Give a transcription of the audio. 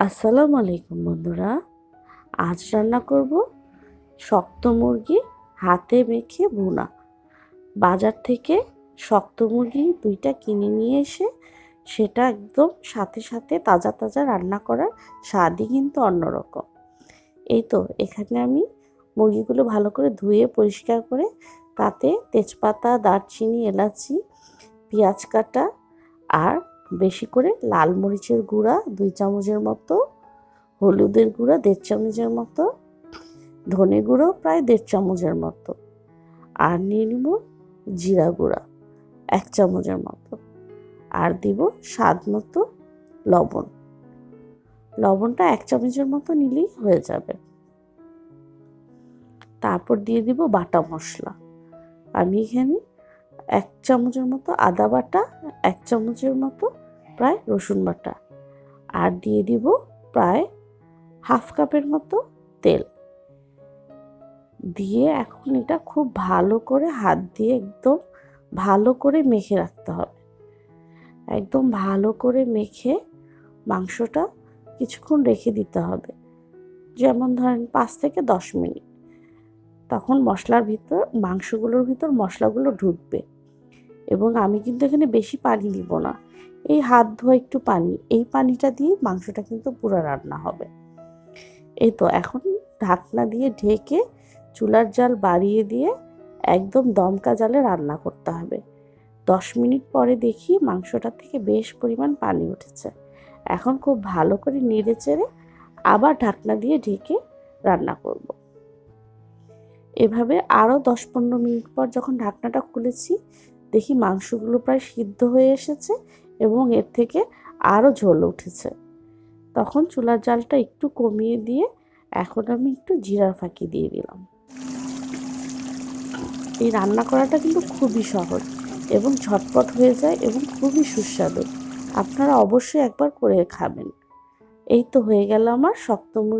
আসসালামু আলাইকুম বন্ধুরা। আজ রান্না করব শক্ত মুরগি হাতে মেখে ভুনা। বাজার থেকে শক্ত মুরগি দুইটা কিনে নিয়ে এসে সেটা একদম সাথে সাথে তাজা তাজা রান্না করার স্বাদই কিন্তু অন্যরকম। এই তো, এখানে আমি মুরগিগুলো ভালো করে ধুয়ে পরিষ্কার করে তাতে তেজপাতা, দারচিনি, এলাচি, পেঁয়াজ কাটা আর বেশি করে লাল মরিচের গুঁড়া, দুই চামচের মতো, হলুদের গুঁড়া, দেড় চামচের মতো, ধনে গুঁড়ো, প্রায় দেড় চামচের মতো। আর নিয়ে নিব জিরা গুঁড়া, এক চামচের মতো। আর দিব স্বাদ মতো লবণ। লবণটা এক চামচের মতো নিলেই হয়ে যাবে। তারপর দিয়ে দিব বাটা মশলা। আমি এখানে এক চামচের মতো আদা বাটা, এক চামচের মতো প্রায় রসুন বাটা। আর দিয়ে দিব প্রায় হাফ কাপের মতো তেল। দিয়ে এখন এটা খুব ভালো করে হাত দিয়ে একদম ভালো করে মেখে রাখতে হবে। একদম ভালো করে মেখে মাংসটা কিছুক্ষণ রেখে দিতে হবে। যেমন ধরেন পাঁচ থেকে দশ মিনিট। তখন মশলার ভিতর, মাংসগুলোর ভিতর মশলাগুলো ঢুকবে। এবং আমি কিন্তু এখানে বেশি পানি দিব না। এই হাত ধোয়া একটু পানি, এই পানিটা দিয়ে মাংসটা কিন্তু পুরো রান্না হবে। এই তো এখন ঢাকনা দিয়ে ঢেকে চুলার জাল বাড়িয়ে দিয়ে একদম দমকা জালে রান্না করতে হবে। দশ মিনিট পরে দেখি মাংসটা থেকে বেশ পরিমাণ পানি উঠেছে। এখন খুব ভালো করে নেড়ে চেড়ে আবার ঢাকনা দিয়ে ঢেকে রান্না করব। এভাবে আরও দশ পনেরো মিনিট পর যখন ঢাকনাটা খুলেছি দেখি মাংসগুলো প্রায় সিদ্ধ হয়ে এসেছে এবং এর থেকে আরও ঝোল উঠেছে। তখন চুলার জালটা একটু কমিয়ে দিয়ে এখন আমি একটু জিরার ফাঁকি দিয়ে দিলাম। এই রান্না করাটা কিন্তু খুবই সহজ এবং ঝটপট হয়ে যায় এবং খুবই সুস্বাদু। আপনারা অবশ্যই একবার করে খাবেন। এই তো হয়ে গেল আমার শক্ত